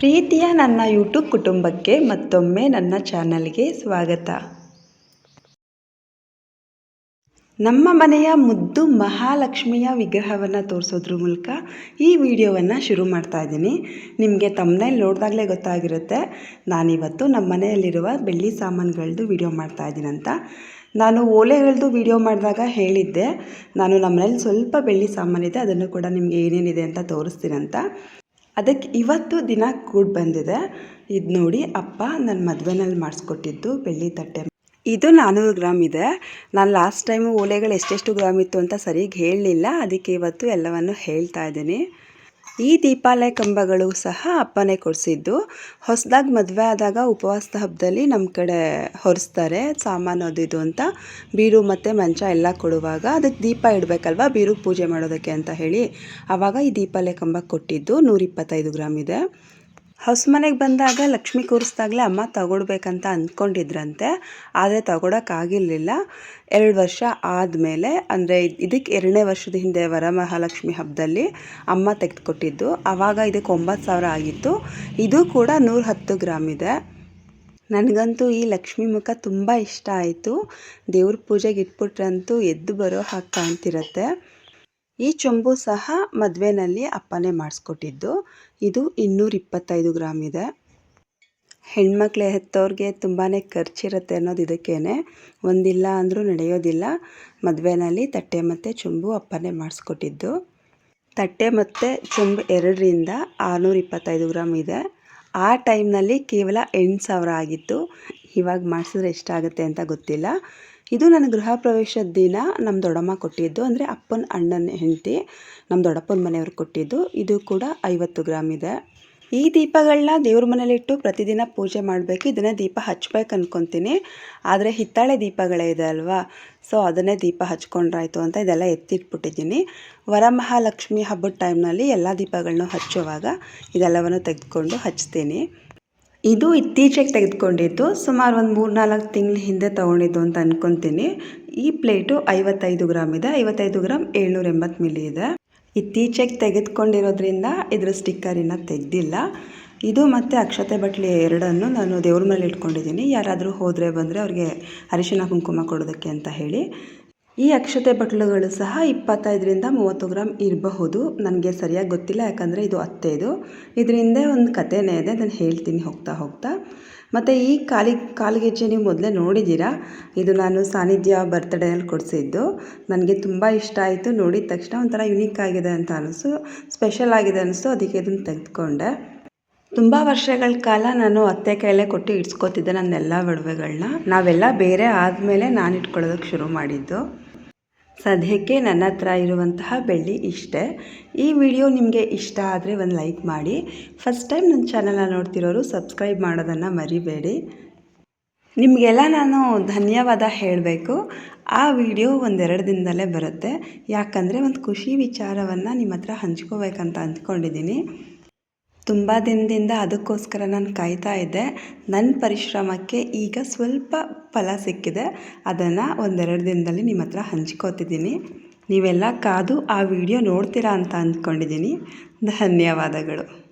ಪ್ರೀತಿಯ ನನ್ನ ಯೂಟ್ಯೂಬ್ ಕುಟುಂಬಕ್ಕೆ ಮತ್ತೊಮ್ಮೆ ನನ್ನ ಚಾನಲ್ಗೆ ಸ್ವಾಗತ. ನಮ್ಮ ಮನೆಯ ಮುದ್ದು ಮಹಾಲಕ್ಷ್ಮಿಯ ವಿಗ್ರಹವನ್ನು ತೋರಿಸೋದ್ರ ಮೂಲಕ ಈ ವಿಡಿಯೋವನ್ನು ಶುರು ಮಾಡ್ತಾ ಇದ್ದೀನಿ. ನಿಮಗೆ ತಮ್ಮನೇಲಿ ನೋಡಿದಾಗಲೇ ಗೊತ್ತಾಗಿರುತ್ತೆ. ನಾನಿವತ್ತು ನಮ್ಮ ಮನೆಯಲ್ಲಿರುವ ಬೆಳ್ಳಿ ಸಾಮಾನುಗಳದ್ದು ವಿಡಿಯೋ ಮಾಡ್ತಾ ಇದ್ದೀನಂತ ನಾನು ಓಲೆಗಳದ್ದು ವಿಡಿಯೋ ಮಾಡಿದಾಗ ಹೇಳಿದ್ದೆ. ನಾನು ನಮ್ಮ ಮನೇಲಿ ಸ್ವಲ್ಪ ಬೆಳ್ಳಿ ಸಾಮಾನಿದೆ, ಅದನ್ನು ಕೂಡ ನಿಮಗೆ ಏನೇನಿದೆ ಅಂತ ತೋರಿಸ್ತೀನಂತ ಅದಕ್ಕೆ ಇವತ್ತು ದಿನ ಕೂಡ ಬಂದಿದೆ. ಇದು ನೋಡಿ ಅಪ್ಪ ನನ್ನ ಮದುವೆನಲ್ಲಿ ಮಾಡಿಸ್ಕೊಟ್ಟಿದ್ದು ಬೆಳ್ಳಿ ತಟ್ಟೆ. ಇದು ನಾನ್ನೂರು ಗ್ರಾಮ್ ಇದೆ. ನಾನು ಲಾಸ್ಟ್ ಟೈಮು ಓಲೆಗಳು ಎಷ್ಟೆಷ್ಟು ಗ್ರಾಮ್ ಇತ್ತು ಅಂತ ಸರಿಗೆ ಹೇಳಲಿಲ್ಲ. ಅದಕ್ಕೆ ಇವತ್ತು ಎಲ್ಲವನ್ನು ಹೇಳ್ತಾ ಇದ್ದೀನಿ. ಈ ದೀಪಾಲಯ ಕಂಬಗಳು ಸಹ ಅಪ್ಪನೇ ಕೊಡಿಸಿದ್ದು. ಹೊಸದಾಗಿ ಮದುವೆ ಆದಾಗ ಉಪವಾಸದ ಹಬ್ಬದಲ್ಲಿ ನಮ್ಮ ಕಡೆ ಹೊರಿಸ್ತಾರೆ. ಸಾಮಾನು ಅದು ಇದು ಅಂತ. ಬೀರು ಮತ್ತು ಮಂಚ ಎಲ್ಲ ಕೊಡುವಾಗ ಅದಕ್ಕೆ ದೀಪ ಇಡಬೇಕಲ್ವಾ? ಬೀರು ಪೂಜೆ ಮಾಡೋದಕ್ಕೆ ಅಂತ ಹೇಳಿ. ಆವಾಗ ಈ ದೀಪಾಲಯ ಕಂಬ ಕೊಟ್ಟಿದ್ದು ನೂರಿಪ್ಪತ್ತೈದು ಗ್ರಾಮ್ ಇದೆ. ಹೊಸ ಮನೆಗೆ ಬಂದಾಗ ಲಕ್ಷ್ಮಿ ಕೂರಿಸ್ದಾಗಲೇ ಅಮ್ಮ ತಗೊಳ್ಬೇಕಂತ ಅಂದ್ಕೊಂಡಿದ್ರಂತೆ, ಆದರೆ ತಗೊಳಕ್ಕಾಗಿರಲಿಲ್ಲ ಎರಡು ವರ್ಷ ಆದಮೇಲೆ, ಅಂದರೆ ಇದಕ್ಕೆ ಎರಡನೇ ವರ್ಷದ ಹಿಂದೆ ವರಮಹಾಲಕ್ಷ್ಮಿ ಹಬ್ಬದಲ್ಲಿ ಅಮ್ಮ ತೆಗೆದುಕೊಟ್ಟಿದ್ದು. ಆವಾಗ ಇದಕ್ಕೆ ಒಂಬತ್ತು ಸಾವಿರ ಆಗಿತ್ತು. ಇದು ಕೂಡ ನೂರ ಹತ್ತು ಗ್ರಾಮ್ ಇದೆ. ನನಗಂತೂ ಈ ಲಕ್ಷ್ಮಿ ಮುಖ ತುಂಬ ಇಷ್ಟ ಆಯಿತು. ದೇವ್ರ ಪೂಜೆಗೆ ಇಟ್ಬಿಟ್ರಂತೂ ಎದ್ದು ಬರೋ ಹಾಗೆ ಕಾಣ್ತಿರತ್ತೆ. ಈ ಚೊಂಬು ಸಹ ಮದುವೆನಲ್ಲಿ ಅಪ್ಪನೇ ಮಾಡಿಸ್ಕೊಟ್ಟಿದ್ದು. ಇದು ಇನ್ನೂರ ಇಪ್ಪತ್ತೈದು ಗ್ರಾಮ್ ಇದೆ. ಹೆಣ್ಮಕ್ಳು ಹೆತ್ತವ್ರಿಗೆ ತುಂಬಾ ಖರ್ಚಿರುತ್ತೆ ಅನ್ನೋದು ಇದಕ್ಕೇನೆ. ಒಂದಿಲ್ಲ ಅಂದರೂ ನಡೆಯೋದಿಲ್ಲ. ಮದುವೆನಲ್ಲಿ ತಟ್ಟೆ ಮತ್ತು ಚೊಂಬು ಅಪ್ಪನೇ ಮಾಡಿಸ್ಕೊಟ್ಟಿದ್ದು. ತಟ್ಟೆ ಮತ್ತು ಚೊಂಬು ಎರಡರಿಂದ ಆರುನೂರ ಇಪ್ಪತ್ತೈದು ಗ್ರಾಮ್ ಇದೆ. ಆ ಟೈಮ್ನಲ್ಲಿ ಕೇವಲ ಎಂಟು ಸಾವಿರ ಆಗಿತ್ತು. ಇವಾಗ ಮಾಡಿಸಿದ್ರೆ ಎಷ್ಟಾಗುತ್ತೆ ಅಂತ ಗೊತ್ತಿಲ್ಲ. ಇದು ನನ್ನ ಗೃಹ ಪ್ರವೇಶದ ದಿನ ನಮ್ಮ ದೊಡ್ಡಮ್ಮ ಕೊಟ್ಟಿದ್ದು, ಅಂದರೆ ಅಪ್ಪನ ಅಣ್ಣನ ಹೆಂಡತಿ ನಮ್ಮ ದೊಡ್ಡಪ್ಪನ ಮನೆಯವ್ರು ಕೊಟ್ಟಿದ್ದು. ಇದು ಕೂಡ ಐವತ್ತು ಗ್ರಾಮ್ ಇದೆ. ಈ ದೀಪಗಳನ್ನ ದೇವ್ರ ಮನೇಲಿಟ್ಟು ಪ್ರತಿದಿನ ಪೂಜೆ ಮಾಡಬೇಕು. ಇದನ್ನೇ ದೀಪ ಹಚ್ಬೇಕು ಅನ್ಕೊತೀನಿ. ಆದರೆ ಹಿತ್ತಾಳೆ ದೀಪಗಳೇ ಇದೆ ಅಲ್ವಾ? ಸೊ ಅದನ್ನೇ ದೀಪ ಹಚ್ಕೊಂಡ್ರಾಯ್ತು ಅಂತ ಇದೆಲ್ಲ ಎತ್ತಿಟ್ಬಿಟ್ಟಿದ್ದೀನಿ. ವರಮಹಾಲಕ್ಷ್ಮಿ ಹಬ್ಬದ ಟೈಮ್ನಲ್ಲಿ ಎಲ್ಲ ದೀಪಗಳನ್ನೂ ಹಚ್ಚುವಾಗ ಇದೆಲ್ಲವನ್ನು ತೆಗೆದುಕೊಂಡು ಹಚ್ತೀನಿ. ಇದು ಇತ್ತೀಚೆಗೆ ತೆಗೆದುಕೊಂಡಿದ್ದು ಸುಮಾರು ಒಂದು ಮೂರು ನಾಲ್ಕು ತಿಂಗಳ ಹಿಂದೆ ತೊಗೊಂಡಿದ್ದು ಅಂತ ಅನ್ಕೊತೀನಿ. ಈ ಪ್ಲೇಟು ಐವತ್ತೈದು ಗ್ರಾಮ್ ಇದೆ. ಐವತ್ತೈದು ಗ್ರಾಮ್ ಏಳ್ನೂರ ಎಂಬತ್ತು ಮಿಲಿ ಇದೆ. ಇತ್ತೀಚೆಗೆ ತೆಗೆದುಕೊಂಡಿರೋದ್ರಿಂದ ಇದರ ಸ್ಟಿಕ್ಕರಿನ ತೆಗೆದಿಲ್ಲ. ಇದು ಮತ್ತು ಅಕ್ಷತೆ ಬಟ್ಲಿ ಎರಡನ್ನು ನಾನು ದೇವ್ರ ಮೇಲೆ ಇಟ್ಕೊಂಡಿದ್ದೀನಿ. ಯಾರಾದರೂ ಹೋದರೆ ಬಂದರೆ ಅವ್ರಿಗೆ ಅರಿಶಿನ ಕುಂಕುಮ ಕೊಡೋದಕ್ಕೆ ಅಂತ ಹೇಳಿ. ಈ ಅಕ್ಷತೆ ಬಟ್ಲುಗಳು ಸಹ ಇಪ್ಪತ್ತೈದರಿಂದ ಮೂವತ್ತು ಗ್ರಾಮ್ ಇರಬಹುದು. ನನಗೆ ಸರಿಯಾಗಿ ಗೊತ್ತಿಲ್ಲ, ಯಾಕಂದರೆ ಇದು ಅತ್ತೆದು ಇದರಿಂದ ಒಂದು ಕಥೆನೇ ಇದೆ, ಅದನ್ನು ಹೇಳ್ತೀನಿ ಹೋಗ್ತಾ ಹೋಗ್ತಾ. ಮತ್ತು ಈ ಕಾಲಿ, ಕಾಲ್ಗೆಜ್ಜೆ ನೀವು ಮೊದಲೇ ನೋಡಿದ್ದೀರಾ? ಇದು ನಾನು ಸಾನ್ನಿಧ್ಯ ಬರ್ತ್ಡೇಯಲ್ಲಿ ಕೊಡಿಸಿದ್ದು. ನನಗೆ ತುಂಬ ಇಷ್ಟ ಆಯಿತು, ನೋಡಿದ ತಕ್ಷಣ ಒಂಥರ ಯುನೀಕ್ ಆಗಿದೆ ಅಂತ ಅನಿಸು ಸ್ಪೆಷಲ್ ಆಗಿದೆ ಅನಿಸ್ತು ಅದಕ್ಕೆ ಇದನ್ನು ತೆಗೆದುಕೊಂಡೆ. ತುಂಬ ವರ್ಷಗಳ ಕಾಲ ನಾನು ಅತ್ತೆ ಕೈಲೇ ಕೊಟ್ಟು ಇಡ್ಸ್ಕೊತಿದ್ದೆ ನನ್ನೆಲ್ಲ ಒಡವೆಗಳನ್ನ ನಾವೆಲ್ಲ ಬೇರೆ ಆದಮೇಲೆ ನಾನು ಇಟ್ಕೊಳ್ಳೋದಕ್ಕೆ ಶುರು ಮಾಡಿದ್ದು. ಸದ್ಯಕ್ಕೆ ನನ್ನ ಹತ್ರ ಇರುವಂತಹ ಬೆಳ್ಳಿ ಇಷ್ಟೇ. ಈ ವಿಡಿಯೋ ನಿಮಗೆ ಇಷ್ಟ ಆದರೆ ಒಂದು ಲೈಕ್ ಮಾಡಿ. ಫಸ್ಟ್ ಟೈಮ್ ನನ್ನ ಚಾನಲ್ನ ನೋಡ್ತಿರೋರು ಸಬ್ಸ್ಕ್ರೈಬ್ ಮಾಡೋದನ್ನು ಮರಿಬೇಡಿ. ನಿಮಗೆಲ್ಲ ನಾನು ಧನ್ಯವಾದ ಹೇಳಬೇಕು. ಆ ವಿಡಿಯೋ ಒಂದೆರಡು ದಿನದಲ್ಲೇ ಬರುತ್ತೆ. ಯಾಕಂದರೆ ಒಂದು ಖುಷಿ ವಿಚಾರವನ್ನು ನಿಮ್ಮ ಹತ್ರ ಹಂಚ್ಕೋಬೇಕಂತ ಅಂದ್ಕೊಂಡಿದ್ದೀನಿ ತುಂಬ ದಿನದಿಂದ ಅದಕ್ಕೋಸ್ಕರ ನಾನು ಕಾಯ್ತಾ ಇದ್ದೆ. ನನ್ನ ಪರಿಶ್ರಮಕ್ಕೆ ಈಗ ಸ್ವಲ್ಪ ಫಲ ಸಿಕ್ಕಿದೆ, ಅದನ್ನು ಒಂದೆರಡು ದಿನದಲ್ಲಿ ನಿಮ್ಮ ಹತ್ರ ಹಂಚ್ಕೋತಿದ್ದೀನಿ. ನೀವೆಲ್ಲ ಕಾದು ಆ ವಿಡಿಯೋ ನೋಡ್ತೀರಾ ಅಂತ ಅಂದ್ಕೊಂಡಿದ್ದೀನಿ. ಧನ್ಯವಾದಗಳು.